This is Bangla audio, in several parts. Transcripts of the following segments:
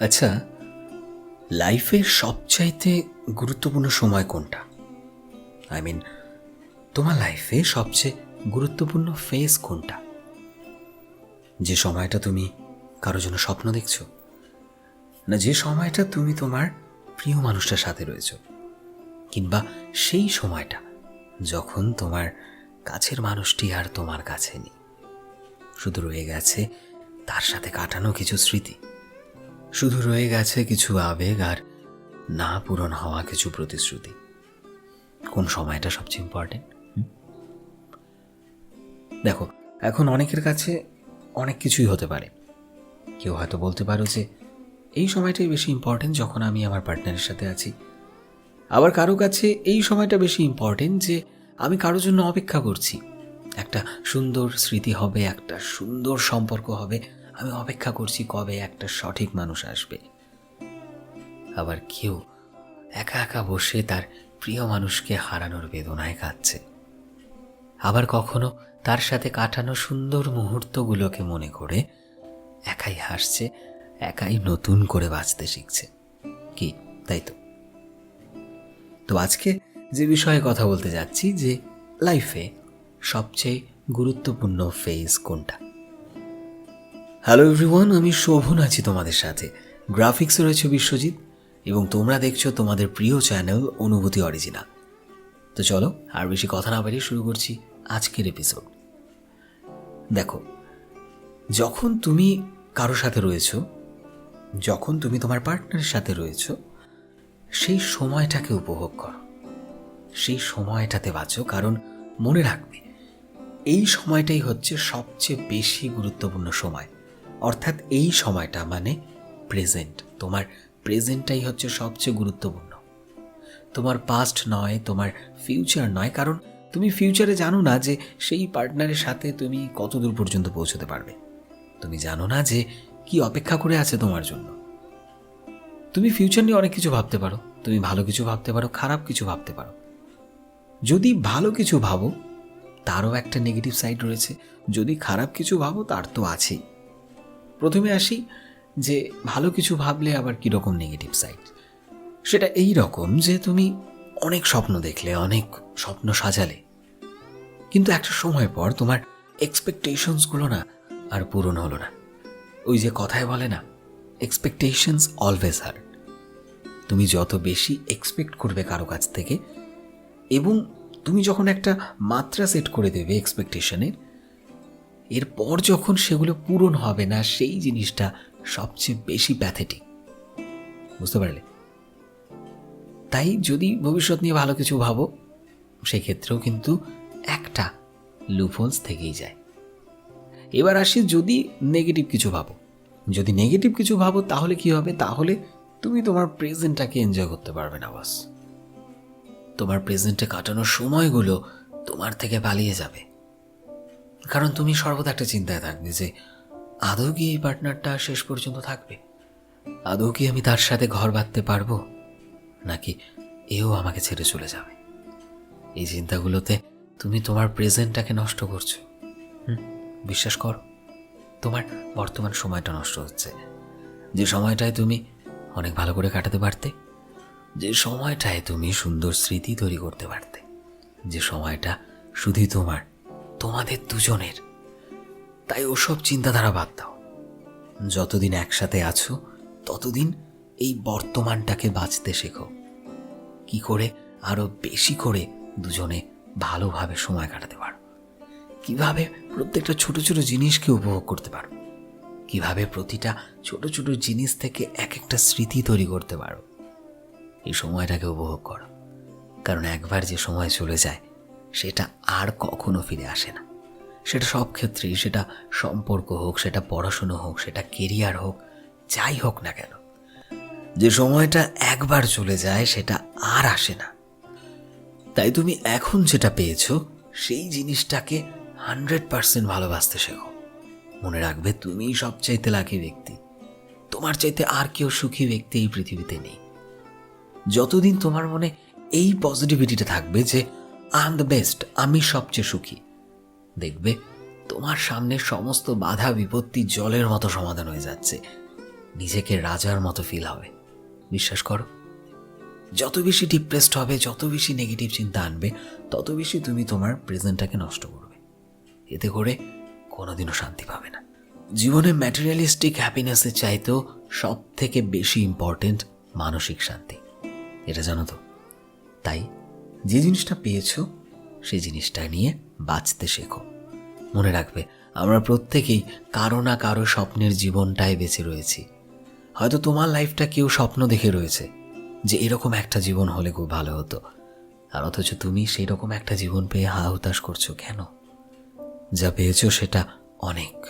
আচ্ছা লাইফের সবচাইতে গুরুত্বপূর্ণ সময় কোনটা? আই মিন তোমার লাইফে সবচেয়ে গুরুত্বপূর্ণ ফেজ কোনটা? যে সময়টা তুমি কারও জন্য স্বপ্ন দেখছ, না যে সময়টা তুমি তোমার প্রিয় মানুষটার সাথে রয়েছো, কিংবা সেই সময়টা যখন তোমার কাছের মানুষটি আর তোমার কাছে নেই। শুধু রয়ে গেছে তার সাথে কাটানো কিছু স্মৃতি। শুধু রয়ে গেছে কিছু আবেগ আর না পূরণ হওয়া কিছু প্রতিশ্রুতি। কোন সময়টা সবচেয়ে ইম্পর্টেন্ট দেখো, এখন অনেকের কাছে অনেক কিছুই হতে পারে। কেউ হয়তো বলতে পারো যে, এই সময়টাই বেশি ইম্পর্টেন্ট যখন আমি আমার পার্টনারের সাথে আছি। আবার কারও কাছে এই সময়টা বেশি ইম্পর্টেন্ট যে, আমি কারোর জন্য অপেক্ষা করছি। একটা সুন্দর স্মৃতি হবে, একটা সুন্দর সম্পর্ক হবে আমি অপেক্ষা করছি কবে একটা সঠিক মানুষ আসবে। আবার কেউ একা একা বসে তার প্রিয় মানুষকে হারানোর বেদনায় কাঁদছে। আবার কখনো তার সাথে কাটানো সুন্দর মুহূর্তগুলোকে মনে করে একাই হাসছে, একাই নতুন করে বাঁচতে শিখছে। কি, তাই তো? তো আজকে যে বিষয়ে কথা বলতে যাচ্ছি যে লাইফে সবচেয়ে গুরুত্বপূর্ণ ফেজ কোনটা? হ্যালো এভরিওয়ান আমি শোভন আছি তোমাদের সাথে। গ্রাফিক্সে রয়েছে বিশ্বজিৎ, এবং তোমরা দেখছ তোমাদের প্রিয় চ্যানেল অনুভূতি অরিজিনাল তো চলো, আর বেশি কথা না বাড়িয়ে শুরু করছি আজকের এপিসোড দেখো, যখন তুমি কারোর সাথে রয়েছো, যখন তুমি তোমার পার্টনারের সাথে রয়েছো, সেই সময়টাকে উপভোগ করো। সেই সময়টাতে বাঁচো, কারণ মনে রাখবে, এই সময়টাই হচ্ছে সবচেয়ে বেশি গুরুত্বপূর্ণ সময়। অর্থাৎ এই সময়টা মানে প্রেজেন্ট তোমার প্রেজেন্টটাই হচ্ছে সবচেয়ে গুরুত্বপূর্ণ। তোমার পাস্ট নয়, তোমার ফিউচার নয়, কারণ তুমি ফিউচারে জানো না যে সেই পার্টনারের সাথে তুমি কত দূর পর্যন্ত পৌঁছতে পারবে। তুমি জানো না যে কি অপেক্ষা করে আছে তোমার জন্য। তুমি ফিউচার নিয়ে অনেক কিছু ভাবতে পারো। তুমি ভালো কিছু ভাবতে পারো, খারাপ কিছু ভাবতে পারো। যদি ভালো কিছু ভাবো, তারও একটা নেগেটিভ সাইড রয়েছে। যদি খারাপ কিছু ভাবো, তার তো আছেই। প্রথমে আসি যে ভালো কিছু ভাবলে আবার কীরকম নেগেটিভ সাইড সেটা এই রকম যে তুমি অনেক স্বপ্ন দেখলে, অনেক স্বপ্ন সাজালে। কিন্তু একটা সময় পর তোমার এক্সপেকটেশনসগুলো না আর পূরণ হলো না। ওই যে কথায় বলে না এক্সপেকটেশনস অলওয়েজ হার তুমি যত বেশি এক্সপেক্ট করবে কারও কাছ থেকে, এবং তুমি যখন একটা মাত্রা সেট করে দেবে এক্সপেকটেশনের এরপর যখন সেগুলো পূরণ হবে না, সেই জিনিসটা সবচেয়ে বেশি প্যাথেটিক বুঝতে পারলে? তাই যদি ভবিষ্যৎ নিয়ে ভালো কিছু ভাবো, সেক্ষেত্রেও কিন্তু একটা লুফলস থেকেই যায়। এবার আসি যদি নেগেটিভ কিছু ভাবো। যদি নেগেটিভ কিছু ভাবো, তাহলে কি হবে? তাহলে তুমি তোমার প্রেজেন্টটাকে এনজয় করতে পারবে না বাস তোমার প্রেজেন্টে কাটানোর সময়গুলো তোমার থেকে পালিয়ে যাবে। কারণ তুমি সর্বদা একটা চিন্তায় থাকবে যে, আদৌ কি এই পার্টনারটা শেষ পর্যন্ত থাকবে? আদৌ কি আমি তার সাথে ঘর বাঁধতে পারব? নাকি এও আমাকে ছেড়ে চলে যাবে? এই চিন্তাগুলোতে তুমি তোমার প্রেজেন্টটাকে নষ্ট করছ। হুম, বিশ্বাস করো, তোমার বর্তমান সময়টা নষ্ট হচ্ছে। যে সময়টায় তুমি অনেক ভালো করে কাটাতে পারতে, যে সময়টায় তুমি সুন্দর স্মৃতি তৈরি করতে পারতে, যে সময়টা শুধুই তোমার তোমাদের দুজনের। তাই ওসব চিন্তাধারা বাদ দাও। যতদিন একসাথে আছো, ততদিন এই বর্তমানটাকে বাঁচতে শেখো। কি করে আরও বেশি করে দুজনে ভালোভাবে সময় কাটাতে পারো? কীভাবে প্রত্যেকটা ছোট ছোট জিনিসকে উপভোগ করতে পারো? কীভাবে প্রতিটা ছোট ছোট জিনিস থেকে এক একটা স্মৃতি তৈরি করতে পারো? এই সময়টাকে উপভোগ করো। কারণ একবার যে সময় চলে যায় সেটা আর কখনো ফিরে আসে না। সেটা সব ক্ষেত্রেই, সেটা সম্পর্ক হোক, সেটা পড়াশুনো হোক, সেটা কেরিয়ার হোক, যাই হোক না কেন, যে সময়টা একবার চলে যায় সেটা আর আসে না। তাই তুমি এখন যেটা পেয়েছ, সেই জিনিসটাকে হান্ড্রেড পার্সেন্ট ভালোবাসতে শেখো। মনে রাখবে, তুমিই সবচাইতে লাকি ব্যক্তি। তোমার চাইতে আর কেউ সুখী ব্যক্তি এই পৃথিবীতে নেই। যতদিন তোমার মনে এই পজিটিভিটিটা থাকবে যে আই এম দ্য বেস্ট আমি সবচেয়ে সুখী। দেখবে, তোমার সামনে সমস্ত বাধা বিপত্তি জলের মতো সমাধান হয়ে যাচ্ছে। নিজেকে রাজার মতো ফিল হবে। বিশ্বাস করো, যত বেশি ডিপ্রেসড হবে, যত বেশি নেগেটিভ চিন্তা আনবে, তত বেশি তুমি তোমার প্রেজেন্টটাকে নষ্ট করবে। এতে করে কোনোদিনও শান্তি পাবে না। জীবনে ম্যাটেরিয়ালিস্টিক হ্যাপিনেসের চাইতেও সব থেকে বেশি ইম্পর্টেন্ট মানসিক শান্তি। এটা জানো তো? তাই যে জিনিসটা পেয়েছ, সেই জিনিসটা নিয়ে বাঁচতে শেখো। মনে রাখবে, আমরা প্রত্যেকেই কারও না কারও স্বপ্নের জীবনটায় বেঁচে রয়েছি। হয়তো তোমার লাইফটা কেউ স্বপ্ন দেখে রয়েছে যে এরকম একটা জীবন হলে খুব ভালো হতো। আর অথচ তুমি সেই রকম একটা জীবন পেয়ে হা হুতাশ করছ কেন? যা পেয়েছ সেটা অনেক।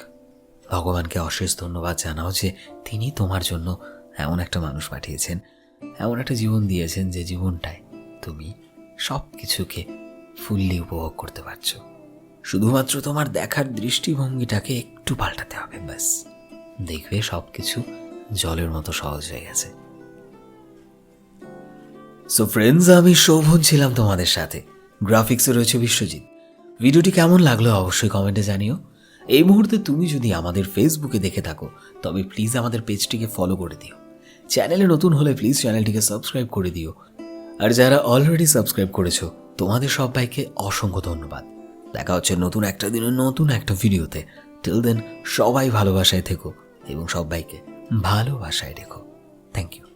ভগবানকে অশেষ ধন্যবাদ জানাও যে তিনি তোমার জন্য এমন একটা মানুষ পাঠিয়েছেন, এমন একটা জীবন দিয়েছেন যে জীবনটায় তুমি সব কিছুকে ফুললি উপভোগ করতে পারছ। শুধুমাত্র তোমার দেখার দৃষ্টিভঙ্গিটাকে একটু পাল্টাতে হবে, ব্যাস। দেখবে সব কিছু জলের মতো সহজ হয়ে গেছে। সো ফ্রেন্ডস আমি শোভন ছিলাম তোমাদের সাথে। গ্রাফিক্সে রয়েছে বিশ্বজিৎ। ভিডিওটি কেমন লাগল অবশ্যই কমেন্টে জানিও। এই মুহূর্তে তুমি যদি আমাদের ফেসবুকে দেখে থাকো, তবে প্লিজ আমাদের পেজটিকে ফলো করে দিও। চ্যানেলে নতুন হলে প্লিজ চ্যানেলটিকে সাবস্ক্রাইব করে দিও। আর যারা অলরেডি সাবস্ক্রাইব করেছ, তোমাদের সবাইকে অসংখ্য ধন্যবাদ। দেখা হচ্ছে নতুন একটা দিনে, নতুন একটা ভিডিওতে। টিল দেন সবাই ভালোবাসায় থেকো এবং সবাইকে ভালোবাসায় রেখো। Thank you